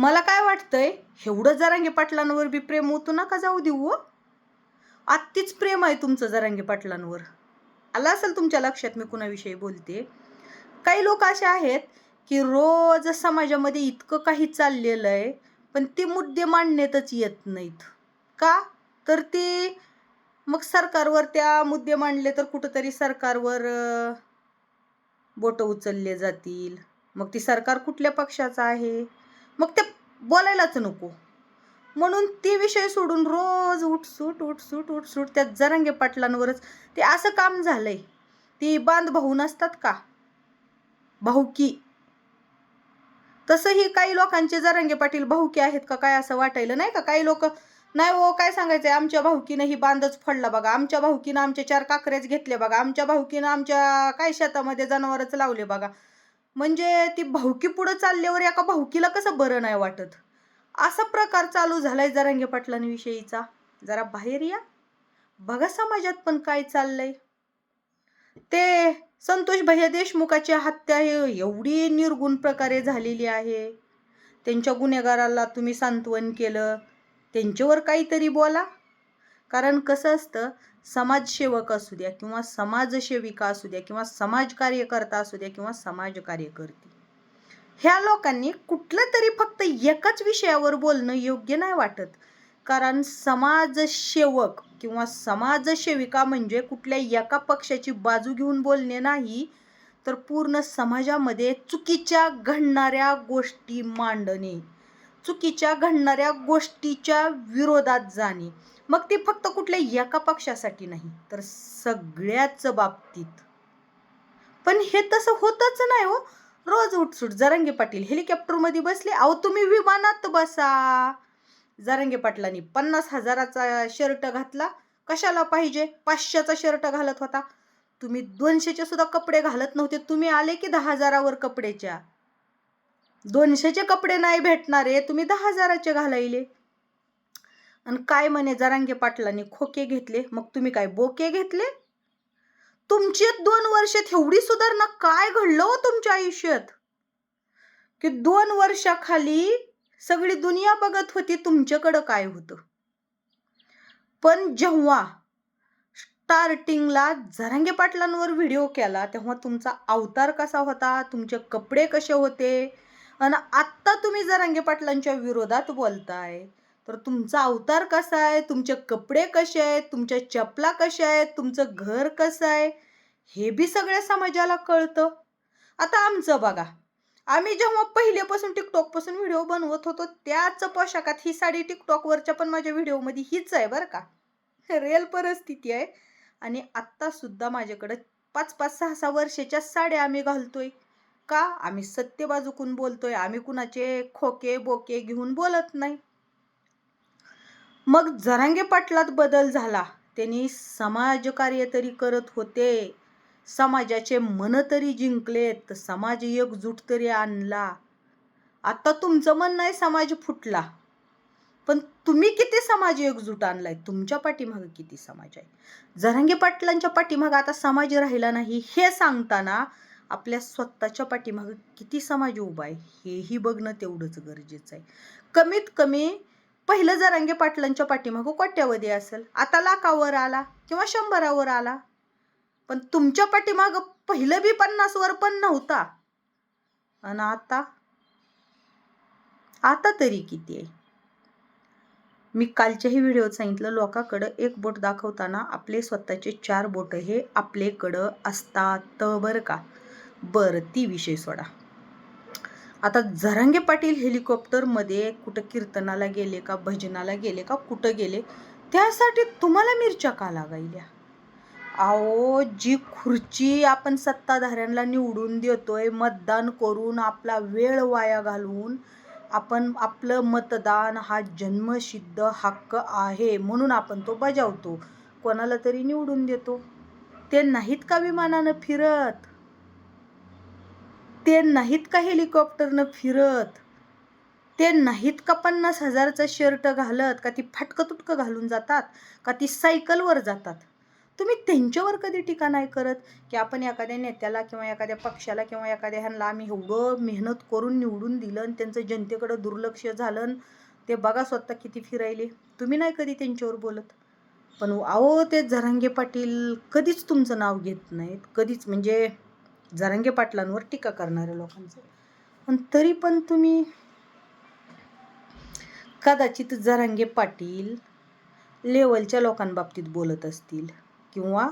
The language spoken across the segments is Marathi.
मला काय वाटतंय? एवढं जरांगे पाटलांवर बी प्रेम होतो नका जाऊ देऊ हो? आत्तीच प्रेम आहे तुमचं जरांगे पाटलांवर. आलं असेल तुमच्या लक्षात मी कुणाविषयी बोलते? काही लोक असे आहेत की रोज समाजामध्ये इतकं काही चाललेलं आहे पण ते मुद्दे मांडण्यातच येत नाहीत. का? तर ते मग सरकारवर त्या मुद्दे मांडले तर कुठंतरी सरकारवर बोटं उचलले जातील. मग ती सरकार कुठल्या पक्षाचं आहे? मग ते बोलायलाच नको. म्हणून ते विषय सोडून रोज उठसूट उठसूट उठसूट त्या जरांगे पाटलांवरच. ते असं काम झालंय. ती बांध भाऊ नसतात का? भाऊकी तसंही काही लोकांचे जरांगे पाटील भाऊकी आहेत का काय असं वाटायला नाही का? काही लोक नाही हो काय सांगायचंय? आमच्या भाऊकीनं ही बांधच फडला बघा. आमच्या भाऊकीनं आमच्या चार काकऱ्याच घेतले बघा. आमच्या भाऊकीनं आमच्या काय शेतामध्ये जनावरच लावले बघा. म्हणजे ती भाऊकी पुढं चालल्यावर एका भाऊकीला कसं बरं नाही वाटत? असा प्रकार चालू झालाय जरांगे पाटलांविषयीचा. जरा बाहेर या. बघा समाजात पण काय चाललंय. ते संतोष भैया देशमुखाची हत्या हे एवढी निर्गुण प्रकारे झालेली आहे. त्यांच्या गुन्हेगाराला तुम्ही सांत्वन केलं. त्यांच्यावर काहीतरी बोला. कारण कसं असतं समाजसेवक असू द्या किंवा समाजसेविका असू द्या किंवा समाजकार्यकर्ता असू द्या किंवा समाजकार्यकर्ती ह्या लोकांनी कुठलं तरी फक्त एकाच विषयावर बोलणं योग्य नाही वाटत. कारण समाजसेवक किंवा समाजसेविका म्हणजे कुठल्या एका पक्षाची बाजू घेऊन बोलणे नाही तर पूर्ण समाजामध्ये चुकीच्या घडणाऱ्या गोष्टी मांडणे चुकीच्या घडणाऱ्या गोष्टीच्या विरोधात जाणे मग ते फक्त कुठल्या एका पक्षासाठी नाही तर सगळ्याच बाबतीत. पण हे तसं होतच नाही हो. रोज उठसूट जरांगे पाटील हेलिकॉप्टरमध्ये बसले. अहो तुम्ही विमानात बसा. जरांगे पाटलांनी पन्नास हजाराचा शर्ट घातला. कशाला पाहिजे? पाचशेचा शर्ट घालत होता. तुम्ही दोनशेचे सुद्धा कपडे घालत नव्हते. तुम्ही आले की दहा हजारावर कपडेच्या दोनशेचे कपडे नाही भेटणारे तुम्ही दहा हजाराचे घालायले. आणि काय म्हणे जरांगे पाटलांनी खोके घेतले मग तुम्ही काय बोके घेतले? तुमची दोन वर्षात एवढी सुधारणा काय घडलं हो तुमच्या आयुष्यात? की दोन वर्षाखाली सगळी दुनिया बघत होती तुमच्याकडं काय होतं? पण जेव्हा स्टार्टिंगला जरांगे पाटलांवर व्हिडिओ केला तेव्हा तुमचा अवतार कसा होता? तुमचे कपडे कसे होते? आणि आत्ता तुम्ही जरांगे पाटलांच्या विरोधात बोलताय. तर तुमचा अवतार कसा आहे? तुमचे कपडे कसे आहेत? तुमच्या चपला कशा आहेत? तुमचं घर कसं आहे? हे बी सगळ्या समाजाला कळतं. आता आमचं बघा. आम्ही जेव्हा पहिल्यापासून टिकटॉकपासून व्हिडिओ बनवत होतो त्याच पोशाखात ही साडी टिकटॉकवरच्या पण माझ्या व्हिडिओमध्ये हीच आहे बरं का. रिअल परिस्थिती आहे. आणि आत्तासुद्धा माझ्याकडं पाच पाच सहा सहा वर्षाच्या साड्या आम्ही घालतोय. का? आम्ही सत्य बाजूकून बोलतोय. आम्ही कुणाचे खोके बोके घेऊन बोलत नाही. मग जरांगे पाटलात बदल झाला. त्यांनी समाजकार्य तरी करत होते. समाजाचे मन तरी जिंकलेत. समाज एकजूट तरी आणला. आता तुमचं मन नाही समाज फुटला. पण तुम्ही किती समाज एकजूट आणलाय? तुमच्या पाठीमागे किती समाज आहे? जरांगे पाटलांच्या पाठीमागे आता समाज राहिला नाही हे सांगताना आपल्या स्वतःच्या पाठीमागे किती समाज उभा आहे हेही बघणं तेवढंच गरजेचं आहे. कमीत कमी पहिलं जरांगे पाटलांच्या पाठीमागं कोट्यावधी असेल आता लाखावर आला किंवा शंभरावर आला पण तुमच्या पाठीमागं पहिलं बी पन्नासवर पण नव्हता. आणि आता आता तरी किती आहे? मी कालच्याही व्हिडिओत सांगितलं लोकांकडं एक बोट दाखवताना आपले स्वतःचे चार बोट हे आपलेकडं असतात बरं का? बरं ती विषय सोडा. आता झरांगे पाटील हेलिकॉप्टरमध्ये कुठं कीर्तनाला गेले का भजनाला गेले का कुठं गेले त्यासाठी तुम्हाला मिरच्या का लागायल्या? अहो जी खुर्ची आपण सत्ताधाऱ्यांना निवडून देतोय मतदान करून आपला वेळ वाया घालवून आपण आपलं मतदान हा जन्मसिद्ध हक्क आहे म्हणून आपण तो बजावतो. कोणाला तरी निवडून देतो. ते नाहीत का विमानानं फिरत? ते नाहीत का हेलिकॉप्टरनं फिरत? ते नाहीत का पन्नास हजारचा शर्ट घालत का ती फाटकं तुटकं घालून जातात का ती सायकलवर जातात? तुम्ही त्यांच्यावर कधी टीका नाही करत की आपण एखाद्या नेत्याला किंवा एखाद्या पक्षाला किंवा एखाद्या ह्यांना आम्ही एवढं मेहनत करून निवडून दिलं आणि त्यांचं जनतेकडं दुर्लक्ष झालं ते बघा स्वतः किती फिरायले. तुम्ही नाही कधी त्यांच्यावर बोलत? पण अहो ते जरांगे पाटील कधीच तुमचं नाव घेत नाहीत. कधीच म्हणजे जरांगे पाटलांवर टीका करणाऱ्या लोकांचं. पण तरी पण तुम्ही कदाचित जरांगे पाटील लेवलच्या लोकांबाबतीत बोलत असतील किंवा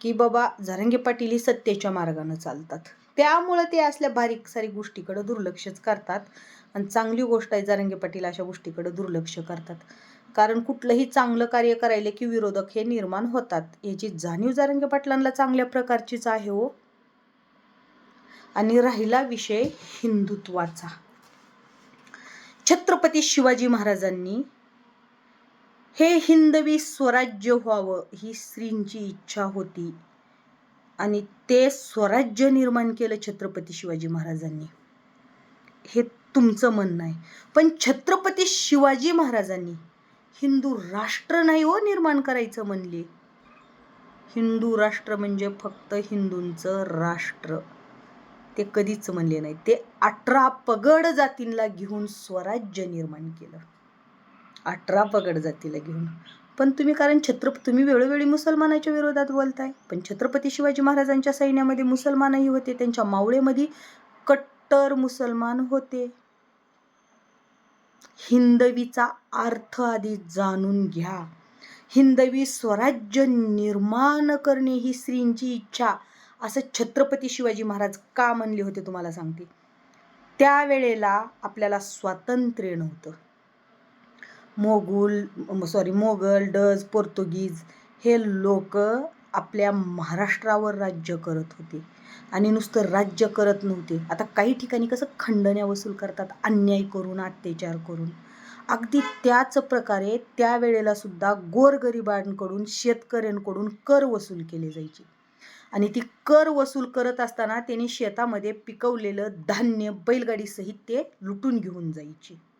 की बाबा जरांगे पाटील ही सत्तेच्या मार्गानं चालतात. त्यामुळं ते असल्या बारीक सारी गोष्टीकडे दुर्लक्षच करतात. आणि चांगली गोष्ट आहे जरांगे पाटील अशा गोष्टीकडे दुर्लक्ष करतात. कारण कुठलंही चांगलं कार्य करायला की विरोधक हे निर्माण होतात. याची जाणीव जारंगे पाटलांना चांगल्या प्रकारचीच आहे हो. आणि राहिला विषय हिंदुत्वाचा. छत्रपती शिवाजी महाराजांनी हे हिंदवी स्वराज्य व्हावं ही स्त्रींची इच्छा होती. आणि ते स्वराज्य निर्माण केलं छत्रपती शिवाजी महाराजांनी. हे तुमचं म्हणणं आहे. पण छत्रपती शिवाजी महाराजांनी हिंदू राष्ट्र नाही हो निर्माण करायचं म्हणले. हिंदू राष्ट्र म्हणजे फक्त हिंदूंचं राष्ट्र. ते कधीच म्हणले नाही. ते अठरा पगड जातींना घेऊन स्वराज्य निर्माण केलं. अठरा पगड जातीला घेऊन. पण तुम्ही कारण छत्रप तुम्ही वेळोवेळी मुसलमानाच्या विरोधात बोलताय. पण छत्रपती शिवाजी महाराजांच्या सैन्यामध्ये मुसलमानही होते. त्यांच्या मावळेमध्ये कट्टर मुसलमान होते. हिंदवीचा अर्थ आधी जाणून घ्या. हिंदवी स्वराज्य निर्माण करणे ही स्त्रींची इच्छा असं छत्रपती शिवाजी महाराज का म्हणले होते तुम्हाला सांगते? त्यावेळेला आपल्याला स्वातंत्र्य नव्हतं. Mughal sorry Mughal Dutch Portuguese हे लोक आपल्या महाराष्ट्रावर राज्य करत होते. आणि नुसतं राज्य करत नव्हते. आता काही ठिकाणी कसं खंडण्या वसूल करतात अन्याय करून अत्याचार करून. अगदी त्याच प्रकारे त्यावेळेला सुद्धा गोरगरिबांकडून शेतकऱ्यांकडून कर वसूल केले जायचे. आणि ती कर वसूल करत असताना त्यांनी शेतामध्ये पिकवलेलं धान्य बैलगाडीसहित ते लुटून घेऊन जायचे.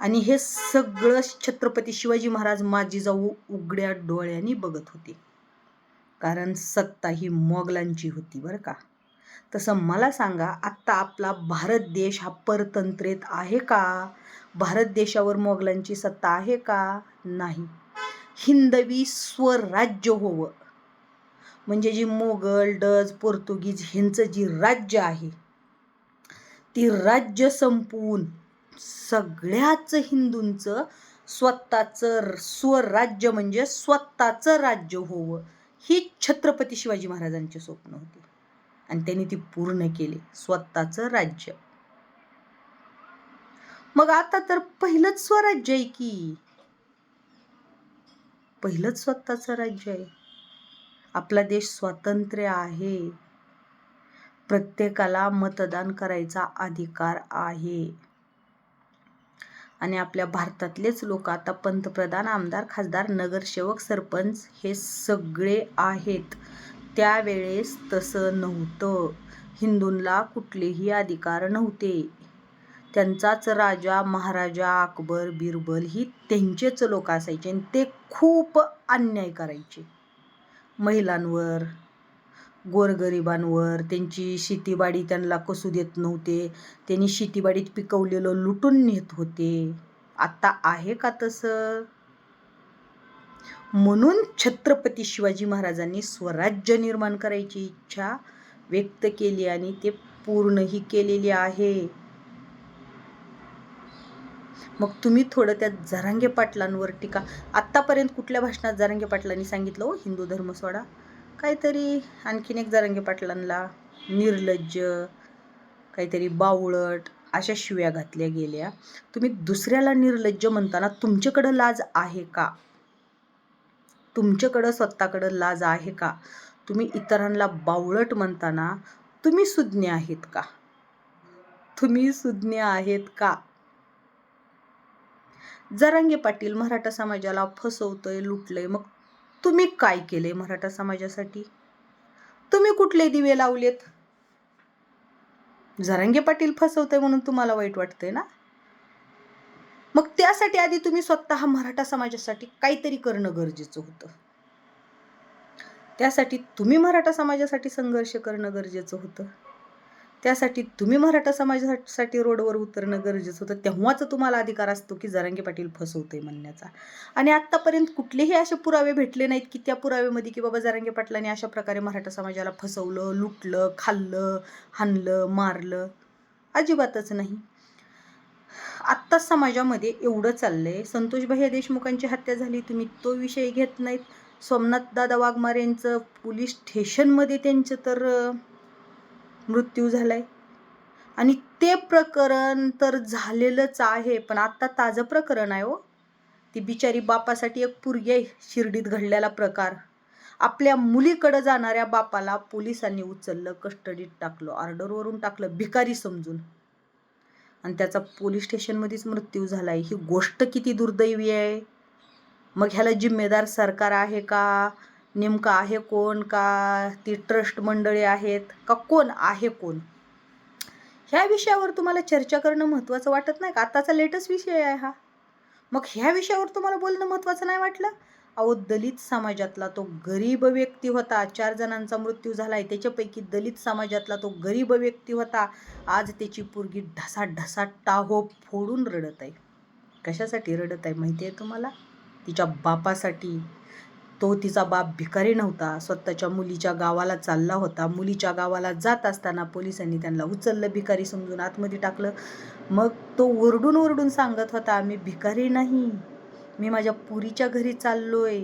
आणि हे सगळं छत्रपती शिवाजी महाराज माझी जाऊ उघड्या डोळ्यांनी बघत होते. कारण सत्ता ही मोगलांची होती बरं का. तसं मला सांगा आत्ता आपला भारत देश हा परतंत्रेत आहे का? भारत देशावर मोगलांची सत्ता आहे का? नाही. हिंदवी स्वराज्य होवं. म्हणजे जी मोगल डज पोर्तुगीज ह्यांचं जी राज्य आहे ती राज्य संपवून सगळ्याच हिंदूंचं स्वतःचं स्वराज्य म्हणजे स्वतःचं राज्य होवं ही छत्रपती शिवाजी महाराजांचे स्वप्न होते. आणि त्यांनी ती पूर्ण केली स्वतःचं राज्य. मग आता तर पहिलंच स्वराज्य आहे की? पहिलंच स्वतःचं राज्य आहे. आपला देश स्वातंत्र्य आहे. प्रत्येकाला मतदान करायचा अधिकार आहे. आणि आपल्या भारतातलेच लोक आता पंतप्रधान आमदार खासदार नगरसेवक सरपंच हे सगळे आहेत. त्यावेळेस तसं नव्हतं. हिंदूंना कुठलेही अधिकार नव्हते. त्यांचाच राजा महाराजा अकबर बिरबल ही त्यांचेच लोक असायचे आणि ते खूप अन्याय करायचे. महिलांवर गोरगरिबांवर. त्यांची शेतीबाडी त्यांना कसू देत नव्हते. त्यांनी शेतीबाडीत पिकवलेलं लुटून नेत होते. आता आहे का तसं? म्हणून छत्रपती शिवाजी महाराजांनी स्वराज्य निर्माण करायची इच्छा व्यक्त केली आणि ते पूर्णही केलेली आहे. मग तुम्ही थोडं त्या जरांगे पाटलांवर टीका. आत्तापर्यंत कुठल्या भाषणात जरांगे पाटलांनी सांगितलं हो? हिंदू धर्म सोडा. काहीतरी आणखीन एक जरांगे पाटलांना निर्लज्ज काहीतरी बावळट अशा शिव्या घातल्या गेल्या. तुम्ही दुसऱ्याला निर्लज्ज म्हणताना तुमच्याकडं लाज आहे का? तुमच्याकडं स्वतःकडं लाज आहे का? तुम्ही इतरांना बावळट म्हणताना तुम्ही सुज्ञ आहेत का? तुम्ही सुज्ञ आहेत का? जरांगे पाटील मराठा समाजाला फसवतोय लुटलंय मग तुम्ही काय केलंय मराठा समाजासाठी? तुम्ही कुठले दिवे लावलेत? जरंगे पाटील फसवतंय म्हणून तुम्हाला वाईट वाटतंय ना? मग त्यासाठी आधी तुम्ही स्वतः मराठा समाजासाठी काहीतरी करणं गरजेचं होतं. त्यासाठी तुम्ही मराठा समाजासाठी संघर्ष करणं गरजेचं होतं. त्यासाठी तुम्ही मराठा समाजासाठी रोडवर उतरणं गरजेचं होतं. तेव्हाच तुम्हाला अधिकार असतो की जरांगे पाटील फसवते म्हणण्याचा. आणि आत्तापर्यंत कुठलेही असे पुरावे भेटले नाहीत की त्या पुराव्यामध्ये की बाबा जरांगे पाटलांनी अशा प्रकारे मराठा समाजाला फसवलं लुटलं खाल्लं हाणलं मारलं. अजिबातच नाही. आत्ताच समाजामध्ये एवढं चाललंय. संतोषभाई देशमुखांची हत्या झाली तुम्ही तो विषय घेत नाहीत. सोमनाथ दादा वाघमारेंचं पोलीस स्टेशनमध्ये त्यांचं तर मृत्यू मृत्यू झालाय. आणि ते प्रकरण तर झालेलंच आहे पण आत्ता ताजं प्रकरण आहे हो. ती बिचारी बापासाठी एक पुरगी आहे शिर्डीत घडलेला प्रकार. आपल्या मुलीकडं जाणाऱ्या बापाला पोलिसांनी उचललं कस्टडीत टाकलं ऑर्डरवरून टाकलं भिकारी समजून. आणि त्याचा पोलीस स्टेशनमध्येच मृत्यू झालाय. ही गोष्ट किती दुर्दैवी आहे. मग ह्याला जिम्मेदार सरकार आहे का? नेमकं आहे कोण? का ती ट्रस्ट मंडळी आहेत? का कोण आहे कोण? ह्या विषयावर तुम्हाला चर्चा करणं महत्त्वाचं वाटत नाही का? आत्ताचा लेटेस्ट विषय आहे हा. मग ह्या विषयावर तुम्हाला बोलणं महत्त्वाचं नाही वाटलं? अहो दलित समाजातला तो गरीब व्यक्ती होता. चार जणांचा मृत्यू झालाय. त्याच्यापैकी दलित समाजातला तो गरीब व्यक्ती होता. आज त्याची पोरगी ढसा ढसा टाहो फोडून रडत आहे. कशासाठी रडत आहे माहिती आहे तुम्हाला? तिच्या बापासाठी. तो तिचा बाप भिकारी नव्हता. स्वतःच्या मुलीच्या गावाला चालला होता. मुलीच्या गावाला जात असताना पोलिसांनी त्यांना उचललं भिकारी समजून आतमध्ये टाकलं. मग तो ओरडून ओरडून सांगत होता मी भिकारी नाही. मी माझ्या पुरीच्या घरी चाललोय.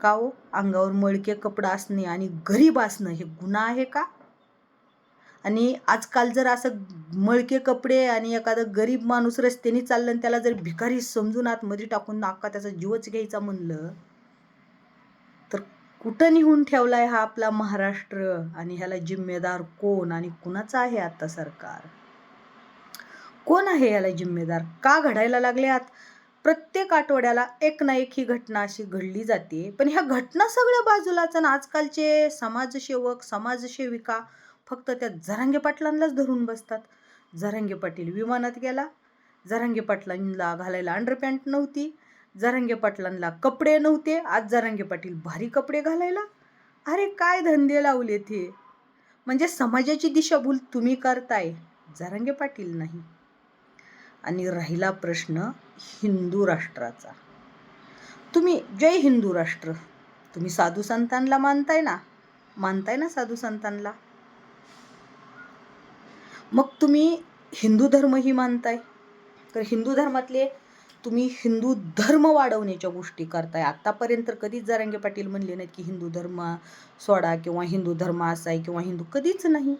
का हो? अंगावर मळके कपडा असणे आणि गरीब असणं हे गुन्हा आहे का? आणि आजकाल जर असं मळके कपडे आणि एखादं गरीब माणूस रस्त्याने चाललं आणि त्याला जर भिकारी समजून आतमध्ये टाकून नाका त्याचा जीवच घ्यायचा म्हणलं. कुठं निहून ठेवलाय हा आपला महाराष्ट्र आणि ह्याला जिम्मेदार कोण आणि कुणाचा आहे आता सरकार? कोण आहे याला जिम्मेदार? का घडायला लागल्यात प्रत्येक आठवड्याला एक ना एक ही घटना अशी घडली जाते. पण ह्या घटना सगळ्या बाजूलाच आणि आजकालचे समाजसेवक समाजसेविका फक्त त्या जरांगे पाटलांनाच धरून बसतात. जरांगे पाटील विमानात गेला. जरांगे पाटलांना घालायला अंडरपॅन्ट नव्हती. जरांगे पाटलांना कपडे नव्हते. आज जरांगे पाटील भारी कपडे घालायला. अरे काय धंदे लावले ते? म्हणजे समाजाची दिशाभूल तुम्ही करताय. जरांगे पाटील नाही. आणि राहिला प्रश्न हिंदू राष्ट्राचा. तुम्ही जय हिंदू राष्ट्र. तुम्ही साधू संतांना मानताय ना? मानताय ना साधू संतांना? मग तुम्ही हिंदू धर्मही मानताय. तर हिंदू धर्मातले तुम्ही हिंदू धर्म वाढवण्याच्या गोष्टी करताय. आत्तापर्यंत कधीच जरांगे पाटील म्हणले नाहीत की हिंदू धर्म सोडा किंवा हिंदू धर्म असा आहे किंवा हिंदू कधीच नाही.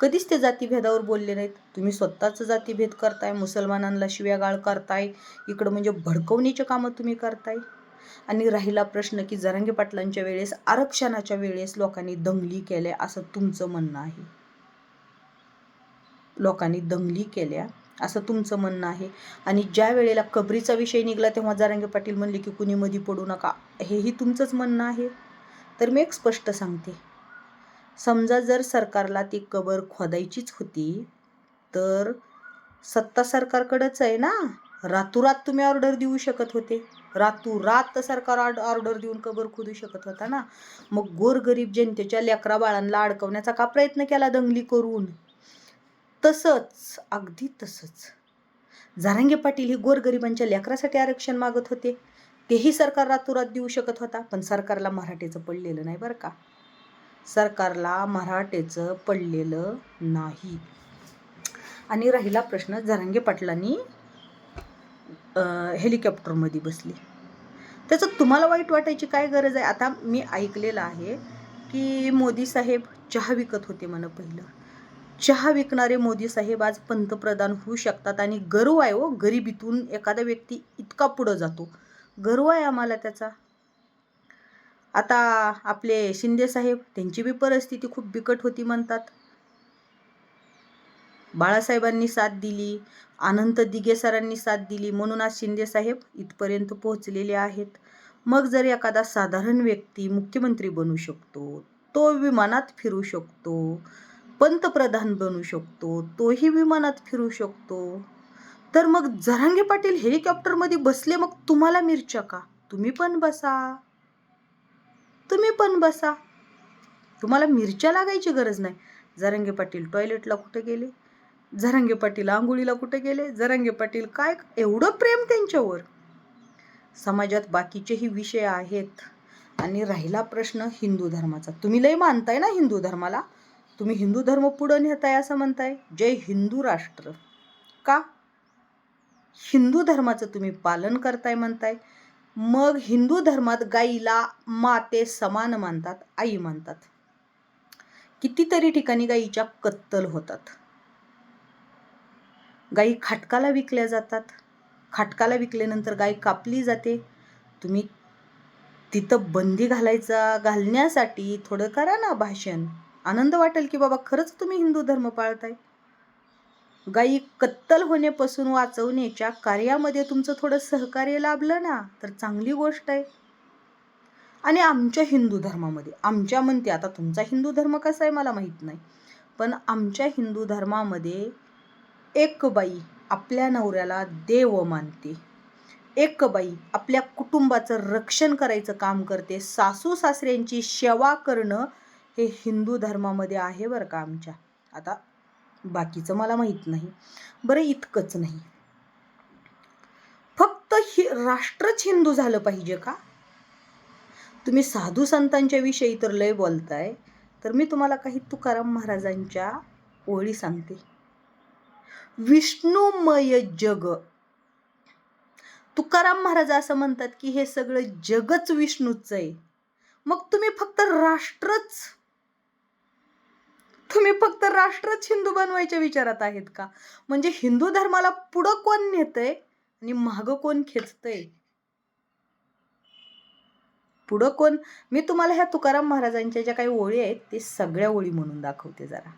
कधीच ते जातीभेदावर बोलले नाहीत. तुम्ही स्वतःच जातीभेद करताय मुसलमानांना शिव्यागाळ करताय. इकडं म्हणजे भडकवणीचे कामं तुम्ही करताय. आणि राहिला प्रश्न की जरांगे पाटलांच्या वेळेस आरक्षणाच्या वेळेस लोकांनी दंगली केल्या असं तुमचं म्हणणं आहे. लोकांनी दंगली केल्या असं तुमचं म्हणणं आहे. आणि ज्या वेळेला कबरीचा विषय निघाला तेव्हा जारांगे पाटील म्हणले की कुणी मधी पडू नका. हेही तुमचंच म्हणणं आहे? तर मी एक स्पष्ट सांगते. समजा जर सरकारला ती कबर खोदायचीच होती तर सत्ता सरकारकडंच आहे ना? रातोरात तुम्ही ऑर्डर देऊ शकत होते. रातोरात सरकार ऑर्डर देऊन कबर खोदू शकत होता ना? मग गोरगरीब जनतेच्या लेकरा बाळांना अडकवण्याचा का प्रयत्न केला दंगली करून? तसंच अगदी तसंच. जारंगे पाटील हे गोरगरिबांच्या लेकरासाठी आरक्षण मागत होते. तेही सरकार रातोरात देऊ शकत होता पण सरकारला मराठीचं पडलेलं नाही बरं का. सरकारला मराठेचं पडलेलं नाही. आणि राहिला प्रश्न जारंगे पाटलांनी हेलिकॉप्टरमध्ये बसली. त्याचं तुम्हाला वाईट वाटायची काय गरज आहे? आता मी ऐकलेलं आहे की मोदी साहेब चहा विकत होते म्हणा पहिलं. चहा विकणारे मोदी साहेब आज पंतप्रधान होऊ शकतात आणि गर्व आहे हो गरिबीतून एखादा व्यक्ती इतका पुढं जातो. गर्व आहे आम्हाला त्याचा. आता आपले शिंदे साहेब त्यांची बी परिस्थिती खूप बिकट होती म्हणतात. बाळासाहेबांनी साथ दिली अनंत दिघे सरांनी साथ दिली म्हणून आज शिंदे साहेब इथपर्यंत पोहोचलेले आहेत. मग जर एखादा साधारण व्यक्ती मुख्यमंत्री बनू शकतो तो विमानात फिरू शकतो. पंतप्रधान बनू शकतो तोही विमानात फिरू शकतो. तर मग जरांगे पाटील हेलिकॉप्टरमध्ये बसले मग तुम्हाला मिरच्या का? तुम्ही पण बसा. तुम्ही पण बसा. तुम्हाला मिरच्या लागायची गरज नाही. जरांगे पाटील टॉयलेटला कुठे गेले? जरांगे पाटील आंघोळीला कुठे गेले? जरांगे पाटील काय एवढं प्रेम त्यांच्यावर? समाजात बाकीचेही विषय आहेत. आणि राहिला प्रश्न हिंदू धर्माचा. तुम्ही लय मानताय ना हिंदू धर्माला? तुम्ही हिंदू धर्म पुढं नेताय असं म्हणताय? जय हिंदू राष्ट्र. का? हिंदू धर्माचं तुम्ही पालन करताय म्हणताय. मग हिंदू धर्मात गाईला माते समान मानतात आई मानतात. कितीतरी ठिकाणी गाईच्या कत्तल होतात. गाई खाटकाला विकल्या जातात. खाटकाला विकल्यानंतर गाय कापली जाते. तुम्ही तिथं बंदी घालायचा घालण्यासाठी थोडं करा ना भाषण. आनंद वाटेल की बाबा खरंच तुम्ही हिंदू धर्म पाळताय? गायी कत्तल होण्यापासून वाचवण्याच्या कार्यामध्ये तुमचं थोडं सहकार्य लाभलं ना तर चांगली गोष्ट आहे. आणि आमच्या हिंदू धर्मामध्ये आमच्या म्हणते आता तुमचा हिंदू धर्म कसा आहे मला माहीत नाही. पण आमच्या हिंदू धर्मामध्ये एक बाई आपल्या नवऱ्याला देव मानते. एक बाई आपल्या कुटुंबाचं रक्षण करायचं काम करते. सासू सासऱ्यांची सेवा करणं हे हिंदू धर्मामध्ये आहे बरं का आमच्या. आता बाकीचं मला माहीत नाही. बरं इतकंच नाही. फक्त हि राष्ट्रच हिंदू झालं पाहिजे का? तुम्ही साधू संतांच्या विषयी तर लय बोलताय. तर मी तुम्हाला काही तुकाराम महाराजांच्या ओळी सांगते. विष्णुमय जग. तुकाराम महाराज असं म्हणतात की हे सगळं जगच विष्णूच आहे. मग तुम्ही फक्त राष्ट्रच तुम्ही फक्त राष्ट्रच हिंदू बनवायच्या विचारात आहेत का? म्हणजे हिंदू धर्माला पुढं कोण नेतंय आणि मागं कोण खेचतंय? पुढं कोण? मी तुम्हाला ह्या तुकाराम महाराजांच्या ज्या काही ओळी आहेत ते सगळ्या ओळी म्हणून दाखवते जरा.